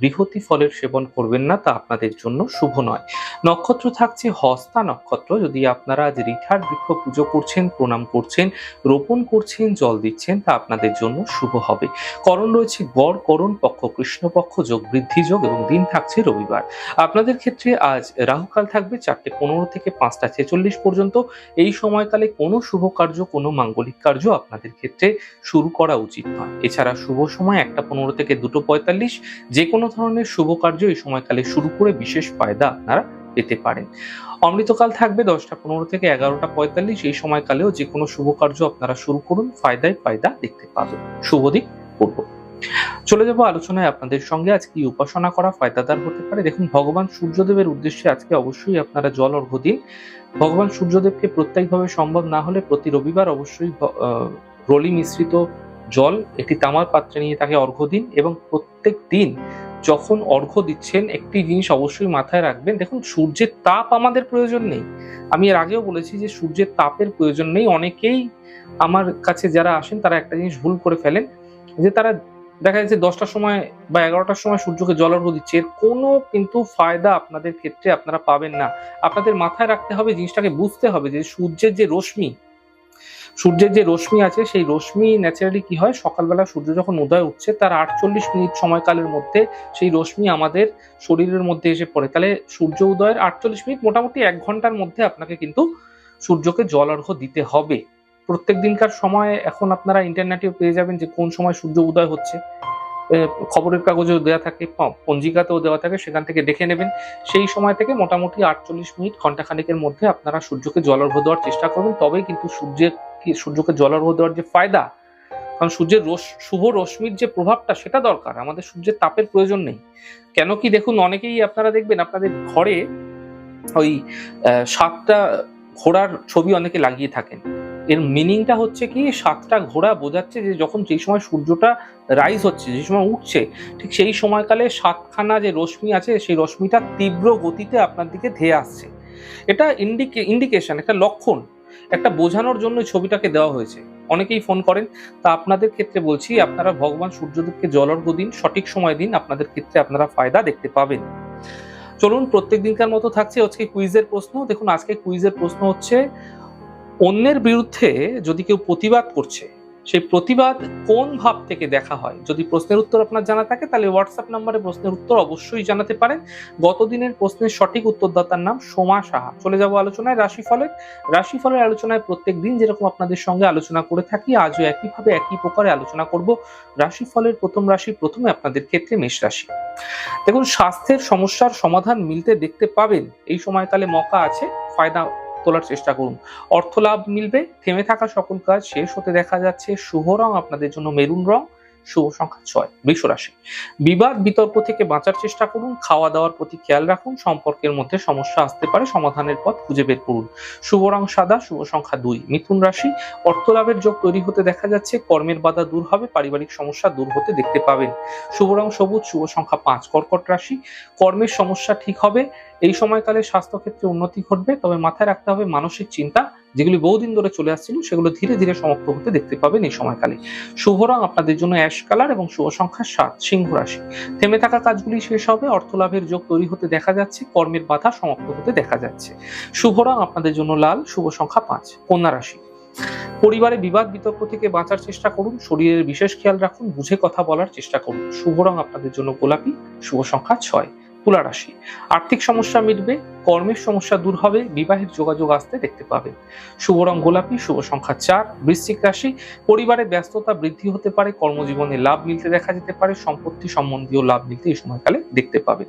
বৃহতি ফলের সেবন করবেন না, তা আপনাদের জন্য শুভ নয়। নক্ষত্র থাকছে হস্তা নক্ষত্র, যদি আপনারা আজ রিঠার বৃক্ষ পুজো করছেন, প্রণাম করছেন, রোপণ করছেন, জল দিচ্ছেন, তা আপনাদের জন্য শুভ হবে। করণ রয়েছে গড়, করণ পক্ষ কৃষ্ণপক্ষ যোগ বৃদ্ধি যোগ এবং দিন থাকছে রবিবার। আপনাদের ক্ষেত্রে আজ রাহুকাল থাকবে চারটে পনেরো থেকে পাঁচটা ছেচল্লিশ পর্যন্ত। এই সময়কালে কোনো শুভ কার্য, কোনো মাঙ্গলিক কার্য আপনাদের ক্ষেত্রে শুরু করা উচিত নয়। এছাড়া শুভ সময় একটা পনেরো থেকে দুটো পঁয়তাল্লিশ। যে কোনো ধরনের শুভ কার্য এই সময়কালে শুরু করে বিশেষ ফায়দা আপনারা পেতে পারেন। অমৃতকাল থাকবে দশটা পনেরো থেকে এগারোটা পঁয়তাল্লিশ। এই সময়কালেও যে কোনো শুভ কার্য আপনারা শুরু করুন, ফায়দায় ফায়দা দেখতে পাবেন। শুভ দিক পূর্ব চলে যাব আলোচনায় আপনাদের সঙ্গে। আজ কি উপাসনা করা ফায়দাদার হতে পারে? দেখুন, ভগবান সূর্যদেবের উদ্দেশ্যে আজকে অবশ্যই আপনারা জল অর্ঘ দিন। ভগবান সূর্যদেবকে প্রত্যেকভাবে সম্ভব না হলে প্রতি রবিবার অবশ্যই রলি মিশ্রিত জল, একটি তামার পাত্রে নিয়ে তাকে অর্ঘ্য দিন এবং প্রত্যেক দিন যখন অর্ঘ্য দিচ্ছেন, একটি জিনিস অবশ্যই মাথায় রাখবেন। দেখুন, সূর্যের তাপ আমাদের প্রয়োজন নেই। আমি এর আগেও বলেছি যে, সূর্যের তাপের প্রয়োজন নেই। অনেকেই আমার কাছে যারা আসেন, তারা একটা জিনিস ভুল করে ফেলেন, যে তারা দেখা যাচ্ছে দশটার সময় বা এগারোটার সময় সূর্যকে জলার্ঘ দিচ্ছে। এর কোনো কিন্তু ফায়দা আপনাদের ক্ষেত্রে আপনারা পাবেন না। আপনাদের মাথায় রাখতে হবে, জিনিসটাকে বুঝতে হবে যে, সূর্যের যে রশ্মি সূর্যের যে রশ্মি আছে, সেই রশ্মি ন্যাচারালি কি হয়? সকালবেলা সূর্য যখন উদয় উঠছে তার আটচল্লিশ মিনিট সময়কালের মধ্যে সেই রশ্মি আমাদের শরীরের মধ্যে এসে পড়ে। তাহলে সূর্য উদয়ের আটচল্লিশ মিনিট মোটামুটি এক ঘণ্টার মধ্যে আপনাকে কিন্তু সূর্যকে জল অর্ঘ্য দিতে হবে। প্রত্যেক দিনকার সময় এখন আপনারা ইন্টারনেটেও পেয়ে যাবেন যে কোন সময় সূর্য উদয় হচ্ছে। খবরের কাগজেও দেওয়া থাকে পঞ্জিকাতেও দেওয়া থাকে, সেখান থেকে দেখে নেবেন। সেই সময় থেকে মোটামুটি আটচল্লিশ মিনিট ঘন্টাখানেকের মধ্যে আপনারা সূর্যকে জল অর্ঘ্য দেওয়ার চেষ্টা করবেন। তবেই কিন্তু সূর্যের সূর্যকে জল অর্ঘ্য দেওয়ার যে ফায়দা, কারণ সূর্যের রোশ- শুভ রশ্মির যে প্রভাবটা, সেটা দরকার। আমাদের সূর্যের তাপের প্রয়োজন নেই। কেন কি দেখুন, অনেকেই আপনারা দেখবেন, আপনাদের ঘরে ওই সাতটা ঘোড়ার ছবি অনেকে লাগিয়ে থাকেন। এর মিনিংটা হচ্ছে কি, সাতটা ঘোড়া বোঝাচ্ছে যে যখন যেই সময় সূর্যটা রাইজ হচ্ছে যে সময় উঠছে, ঠিক সেই সময়কালে সাতখানা যে রশ্মি আছে, সেই রশ্মিটা তীব্র গতিতে আপনার দিকে ধেয়ে আসছে। এটা ইন্ডিকে ইন্ডিকেশন একটা লক্ষণ, একটা বোঝানোর জন্য ছবিটাকে দেওয়া হয়েছে। অনেকেই ফোন করেন, তা আপনাদের ক্ষেত্রে বলছি, আপনারা ভগবান সূর্যদেবকে জলর্ঘ দিন, সঠিক সময় দিন, আপনাদের ক্ষেত্রে আপনারা ফায়দা দেখতে পাবেন। চলুন, প্রত্যেক দিনকার মতো থাকছে আজকে কুইজের প্রশ্ন। দেখুন, আজকে কুইজের প্রশ্ন হচ্ছে অন্যের বিরুদ্ধে যদি কেউ প্রতিবাদ করছে, সেই প্রতিবাদ কোন ভাব থেকে দেখা হয়? যদি প্রশ্নের উত্তর আপনার জানা থাকে, তাহলে হোয়াটসঅ্যাপ নাম্বারে প্রশ্নের উত্তর অবশ্যই জানাতে পারেন। গত দিনের প্রশ্নের সঠিক উত্তরদাতার নাম সোমা সাহা। চলে যাব আলোচনায় রাশিফলের। রাশিফলের আলোচনায় প্রত্যেক দিন যেরকম আপনাদের সঙ্গে আলোচনা করে থাকি, আজও একইভাবে একই প্রকারে আলোচনা করব। রাশিফলের প্রথম রাশি প্রথমে আপনাদের ক্ষেত্রে মেষ রাশি। দেখুন, স্বাস্থ্যের সমস্যার সমাধান মিলতে দেখতে পাবেন। এই সময়কালে মকা আছে, ফায়দা তোলার চেষ্টা করুন। অর্থ লাভ মিলবে, থেমে থাকা সকল কাজ শেষ হতে দেখা যাচ্ছে। শুভ রং আপনাদের জন্য মেরুন রং। শুভ সংখ্যা ছয়, বৃষ রাশি। বিবাদ, বিতর্ক থেকে বাঁচার চেষ্টা করুন খাওয়া দাওয়ার প্রতি খেয়াল রাখুন, সম্পর্কের মধ্যে সমস্যা আসতে পারে, সমাধানের পথ খুঁজে বের করুন। শুভ রং সাদা, শুভ সংখ্যা দুই, মিথুন রাশি। অর্থ লাভের যোগ তৈরি হতে দেখা যাচ্ছে, কর্মের বাধা দূর হবে, পারিবারিক সমস্যা দূর হতে দেখতে পাবেন। শুভ রং সবুজ, শুভ সংখ্যা পাঁচ, কর্কট রাশি। কর্মের সমস্যা ঠিক হবে, এই সময়কালে স্বাস্থ্যক্ষেত্রে উন্নতি ঘটবে, তবে মাথায় রাখতে হবে মানসিক চিন্তা যেগুলি বহুদিন ধরে চলে আসছিল, সেগুলো ধীরে ধীরে সমাপ্ত হতে দেখতে পাবেন এই সময়কালে। শুভ রং আপনাদের জন্য অ্যাশ কালার এবং শুভ সংখ্যা সাত, সিংহ রাশি। থেমে থাকা কাজগুলি শেষ হবে অর্থ লাভের যোগ তৈরি হতে দেখা যাচ্ছে, কর্মের বাধা সমাপ্ত হতে দেখা যাচ্ছে। শুভ রং আপনাদের জন্য লাল, শুভ সংখ্যা পাঁচ, কন্যা রাশি। পরিবারে বিবাদ বিতর্ক থেকে বাঁচার চেষ্টা করুন, শরীরের বিশেষ খেয়াল রাখুন, বুঝে কথা বলার চেষ্টা করুন। শুভ রং আপনাদের জন্য গোলাপি, শুভ সংখ্যা ছয়। তুলা রাশি। আর্থিক সমস্যা মিটবে, কর্মের সমস্যা দূর হবে, বিবাহের যোগাযোগ আসতে দেখতে পাবে। শুভ রং গোলাপি, শুভ সংখ্যা চার, বৃশ্চিক রাশি, পরিবারে ব্যস্ততা বৃদ্ধি হতে পারে, কর্মজীবনে লাভ মিলতে দেখা যেতে পারে, সম্পত্তি সম্বন্ধীয় লাভ মিলতে এই সময়কালে দেখতে পাবে।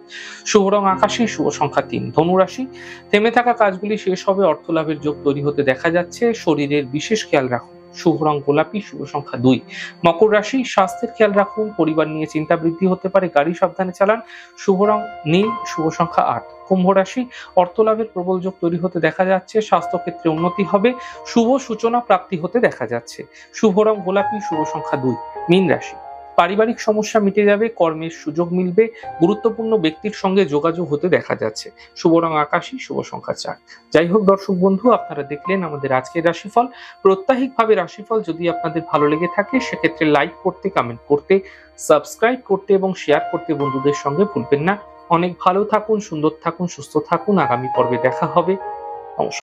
শুভ রং আকাশী, শুভ সংখ্যা তিন ধনুরাশি থেমে থাকা কাজগুলি শেষ হবে অর্থ লাভের যোগ তৈরি হতে দেখা যাচ্ছে, শরীরের বিশেষ খেয়াল রাখুন শুভ রং গোলাপি, শুভ সংখ্যা দুই। মকর রাশি, স্বাস্থ্যের খেয়াল রাখুন, পরিবার নিয়ে চিন্তা বৃদ্ধি হতে পারে, গাড়ি সাবধানে চালান, শুভ রং নীল, শুভ সংখ্যা আট। কুম্ভ রাশি, অর্থলাভের প্রবল যোগ তৈরি হতে দেখা যাচ্ছে, স্বাস্থ্যক্ষেত্রে উন্নতি হবে, শুভ সূচনা প্রাপ্তি হতে দেখা যাচ্ছে। শুভ রং গোলাপি, শুভ সংখ্যা দুই। মীন রাশি। পারিবারিক সমস্যা মিটে যাবে, কর্মের সুযোগ মিলবে, গুরুত্বপূর্ণ ব্যক্তির সঙ্গে যোগাযোগ হতে দেখা যাচ্ছে। শুভ রং আকাশী শুভ সংখ্যা চার। যাই হোক দর্শক বন্ধু, আপনারা দেখলেন আমাদের আজকের রাশিফল। প্রত্যাহিকভাবে রাশিফল যদি আপনাদের ভালো লেগে থাকে, সেক্ষেত্রে লাইক করতে, কমেন্ট করতে, সাবস্ক্রাইব করতে এবং শেয়ার করতে বন্ধুদের সঙ্গে ভুলবেন না। অনেক ভালো থাকুন, সুন্দর থাকুন, সুস্থ থাকুন। আগামী পর্বে দেখা হবে। নমস্কার।